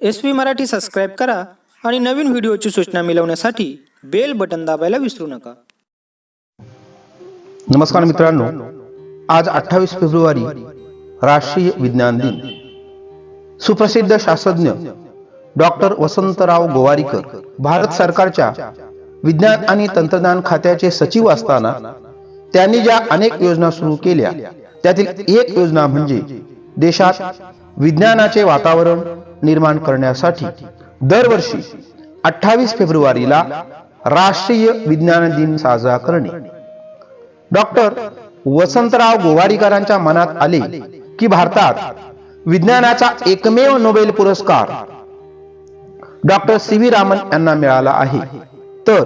S P Marathi subscribe करा आणि नवीन व्हिडिओची सूचना मिळवण्यासाठी बेल बटन दाबायला विसरू नका. नमस्कार मित्रांनो आज अठ्ठावीस फेब्रुवारी राष्ट्रीय विज्ञान दिन. सुप्रसिद्ध शास्त्रज्ञ डॉक्टर वसंतराव गोवारीकर भारत सरकारच्या विज्ञान आणि तंत्रज्ञान खात्याचे सचिव असताना त्यांनी ज्या अनेक योजना सुरू केल्या त्यातील एक योजना म्हणजे देशात विज्ञानाचे वातावरण निर्माण करण्यासाठी दरवर्षी अठ्ठावीस फेब्रुवारीला राष्ट्रीय विज्ञान दिन साजरा करणे. डॉक्टर वसंतराव गोवारीकरांच्या मनात आले की भारतात विज्ञानाचा एकमेव नोबेल पुरस्कार डॉक्टर सी व्ही रामन यांना मिळाला आहे. तर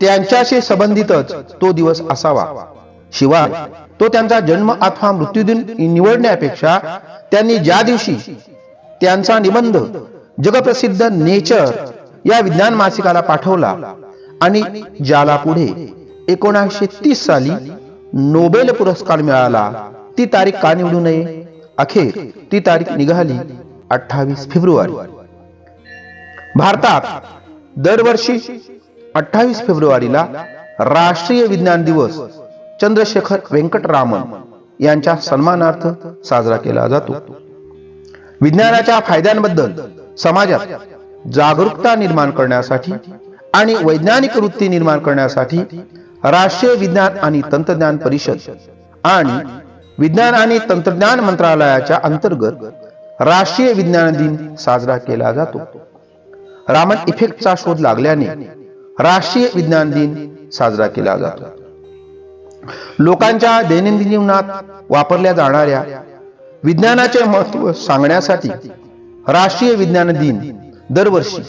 त्यांच्याशी संबंधितच तो दिवस असावा. शिवाय तो त्यांचा जन्म अथवा मृत्यूदिन निवडण्यापेक्षा त्यांनी ज्या दिवशी त्यांचा निबंध जगप्रसिद्ध नेचर या विज्ञान मासिकाला पाठवला आणि ज्याला पुढे एकोणीसशे तीस साली नोबेल पुरस्कार मिळाला ती तारीख का निवडू नये? अखेर ती तारीख निघाली अठ्ठावीस फेब्रुवारी. भारतात दरवर्षी अठ्ठावीस फेब्रुवारीला राष्ट्रीय विज्ञान दिवस चंद्रशेखर व्यंकटरामन यांच्या सन्मानार्थ साजरा केला जातो. विज्ञानाच्या फायद्यांबद्दल समाजात जागरूकता निर्माण करण्यासाठी आणि वैज्ञानिक वृत्ती निर्माण करण्यासाठी राष्ट्रीय विज्ञान आणि तंत्रज्ञान परिषद आणि विज्ञान आणि तंत्रज्ञान मंत्रालयाच्या अंतर्गत राष्ट्रीय विज्ञान दिन साजरा केला जातो. रामन इफेक्टचा शोध लागल्याने राष्ट्रीय विज्ञान दिन साजरा केला जातो. लोकांच्या दैनंदिन जीवनात वापरल्या जाणाऱ्या विज्ञानाचे महत्त्व सांगण्यासाठी राष्ट्रीय विज्ञान दिन दरवर्षी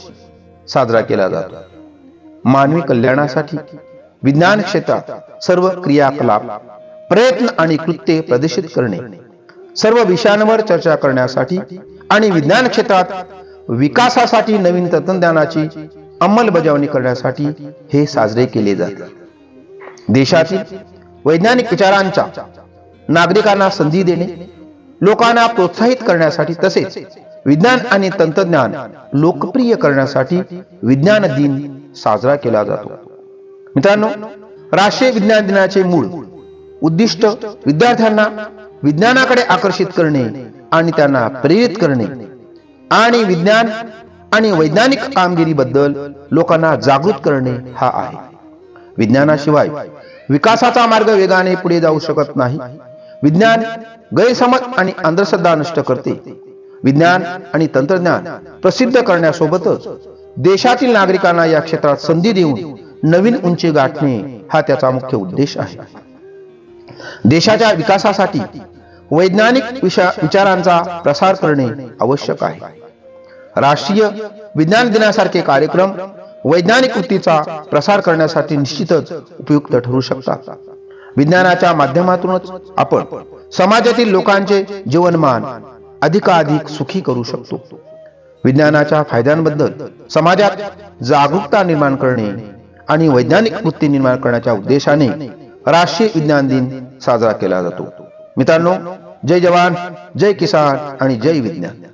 साजरा केला जातो. मानवी कल्याणासाठी विज्ञान क्षेत्रात सर्व क्रियाकलाप प्रयत्न आणि कृत्ये प्रदर्शित करणे सर्व विषयांवर चर्चा करण्यासाठी आणि विज्ञान क्षेत्रात विकासासाठी नवीन तंत्रज्ञानाची अंमलबजावणी करण्यासाठी हे साजरे केले जाते. देशातील वैज्ञानिक विचारांच्या नागरिकांना संधी देणे लोकांना प्रोत्साहित करण्यासाठी तसेच विज्ञान आणि तंत्रज्ञान लोकप्रिय करण्यासाठी विज्ञान दिन साजरा केला जातो. मित्रांनो राष्ट्रीय विज्ञान दिनाचे मूळ उद्दिष्ट विद्यार्थ्यांना विज्ञानाकडे आकर्षित करणे आणि त्यांना प्रेरित करणे आणि विज्ञान आणि वैज्ञानिक कामगिरीबद्दल लोकांना जागृत करणे हा आहे. विज्ञानाशिवाय विकासाचा मार्ग वेगाने पुढे जाऊ शकत नाही. विज्ञान गैरसमज आणि अंधश्रद्धा नष्ट करते. विज्ञान आणि तंत्रज्ञान प्रसिद्ध करण्यासोबतच देशातील नागरिकांना या क्षेत्रात संधी देऊन नवीन उंची गाठणे हा त्याचा मुख्य उद्देश आहे. देशाच्या विकासासाठी वैज्ञानिक विचारांचा प्रसार करणे आवश्यक आहे. राष्ट्रीय विज्ञान दिनासारखे कार्यक्रम वैज्ञानिक वृत्तीचा प्रसार करण्यासाठी निश्चितच उपयुक्त ठरू शकतात. विज्ञानाच्या माध्यमातूनच आपण समाजातील लोकांचे जीवनमान अधिकाधिक सुखी करू शकतो. विज्ञानाच्या फायद्यांबद्दल समाजात जागरूकता निर्माण करणे आणि वैज्ञानिक वृत्ती निर्माण करण्याच्या उद्देशाने राष्ट्रीय विज्ञान दिन साजरा केला जातो. मित्रांनो जय जवान जय किसान आणि जय विज्ञान.